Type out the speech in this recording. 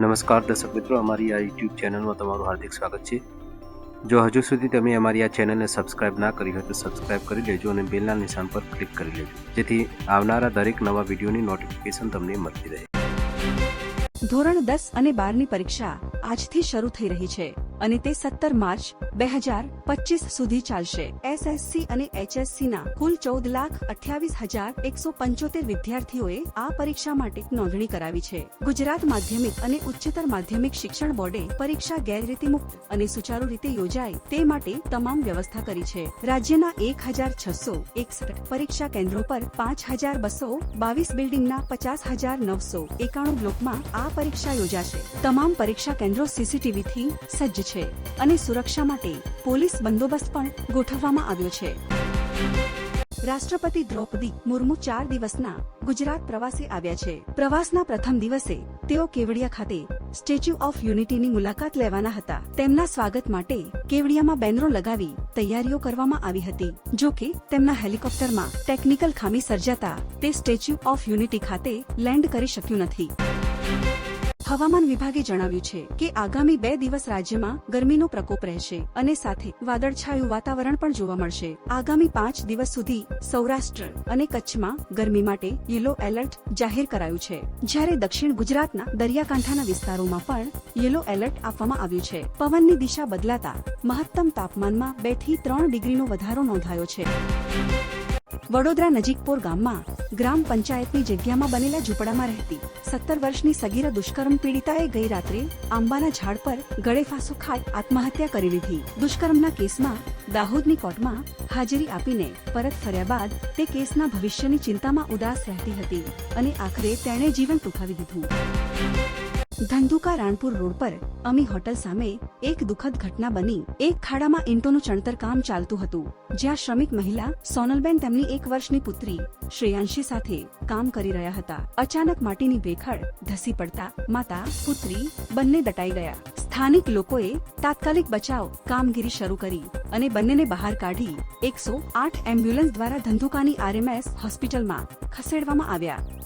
નમસ્કાર દર્શક મિત્રો, અમારી આ યુટ્યુબ ચેનલમાં તમારું હાર્દિક સ્વાગત છે. જો હજુ સુધી તમે અમારી આ ચેનલને સબસ્ક્રાઇબ ના કરી હોય તો સબસ્ક્રાઇબ કરી લેજો અને બેલના નિશાન પર ક્લિક કરી લેજો. જેથી આવનારા દરેક નવા વિડીયોની નોટિફિકેશન તમને મળતી રહે. ધોરણ દસ અને બારની પરીક્ષા આજથી શરૂ થઈ રહી છે. અને તે સત્તર માર્ચ બે હજાર પચીસ સુધી ચાલશે. એસએસસી અને એચએસસી ના કુલ ચૌદ લાખ અઠ્યાવીસ હજાર એકસો પંચોતેર વિદ્યાર્થીઓએ આ પરીક્ષા માટે નોંધણી કરાવી છે. ગુજરાત માધ્યમિક અને ઉચ્ચતર માધ્યમિક શિક્ષણ બોર્ડે પરીક્ષા ગેરરીતિ મુક્ત અને સુચારુ રીતે યોજાય તે માટે તમામ વ્યવસ્થા કરી છે. રાજ્યના એક હજાર છસો એકસઠ પરીક્ષા કેન્દ્રો પર પાંચ હજાર બસો બાવીસ બિલ્ડિંગના પચાસ હજાર નવસો એકાણું બ્લોકમાં આ પરીક્ષા યોજાશે. તમામ પરીક્ષા કેન્દ્રો સીસીટીવી થી સજ્જ છે અને સુરક્ષા માટે પોલીસ બંદોબસ્ત પણ ગોઠવવામાં આવ્યો છે. રાષ્ટ્રપતિ દ્રૌપદી મુર્મુ ચાર દિવસના ગુજરાત પ્રવાસે આવ્યા છે. પ્રવાસના પ્રથમ દિવસે તેઓ કેવડિયા ખાતે સ્ટેચ્યુ ઓફ યુનિટીની મુલાકાત લેવાના હતા. તેમના સ્વાગત માટે કેવડિયામાં બેનરો લગાવી તૈયારીઓ કરવામાં આવી હતી. જો કે તેમના હેલિકોપ્ટરમાં ટેકનિકલ ખામી સર્જાતા તે સ્ટેચ્યુ ઓફ યુનિટી ખાતે લેન્ડ કરી શક્યું નથી. હવામાન વિભાગે જણાવ્યું છે કે આગામી બે દિવસ રાજ્યમાં ગરમીનો પ્રકોપ રહેશે અને સાથે વાદળછાયું વાતાવરણ પણ જોવા મળશે. આગામી પાંચ દિવસ સુધી સૌરાષ્ટ્ર અને કચ્છમાં ગરમી માટે યલો એલર્ટ જાહેર કરાયું છે. જ્યારે દક્ષિણ ગુજરાતના દરિયાકાંઠાના વિસ્તારોમાં પણ યલો એલર્ટ આપવામાં આવ્યું છે. પવનની દિશા બદલાતા મહત્તમ તાપમાનમાં બેથી ત્રણ ડિગ્રીનો વધારો નોંધાયો છે. વડોદરા નજીકપોર ગામમાં ગ્રામ પંચાયતની જગ્યામાં બનેલા ઝૂંપડામાં રહેતી સત્તર વર્ષની સગીરા દુષ્કર્મ પીડિતાએ ગઈ રાત્રે આંબાના ઝાડ પર ગળે ફાંસો ખાઈ આત્મહત્યા કરી લીધી. દુષ્કર્મના કેસમાં દાહોદની કોર્ટમાં હાજરી આપીને પરત ફર્યા બાદ તે કેસના ભવિષ્યની ચિંતામાં ઉદાસ રહેતી હતી અને આખરે તેણે જીવન ટૂંકાવી દીધું. ધંધુકા રાણપુર રોડ પર અમી હોટલ સામે એક દુઃખદ ઘટના બની. એક ખાડામાં ઈંટોનું ચણતર કામ ચાલતું હતું, જ્યાં શ્રમિક મહિલા સોનલબેન તેમની એક વર્ષની પુત્રી શ્રેયાંશી સાથે કામ કરી રહ્યા હતા. અચાનક માટીની ભેખડ, ધસી પડતા માતા, પુત્રી બંને દટાઈ ગયા. સ્થાનિક લોકોએ તાત્કાલિક બચાવ કામગીરી શરૂ કરી અને બંનેને બહાર કાઢી એકસો આઠ એમ્બ્યુલન્સ દ્વારા ધંધુકાની આરએમએસ હોસ્પિટલમાં ખસેડવામાં આવ્યા.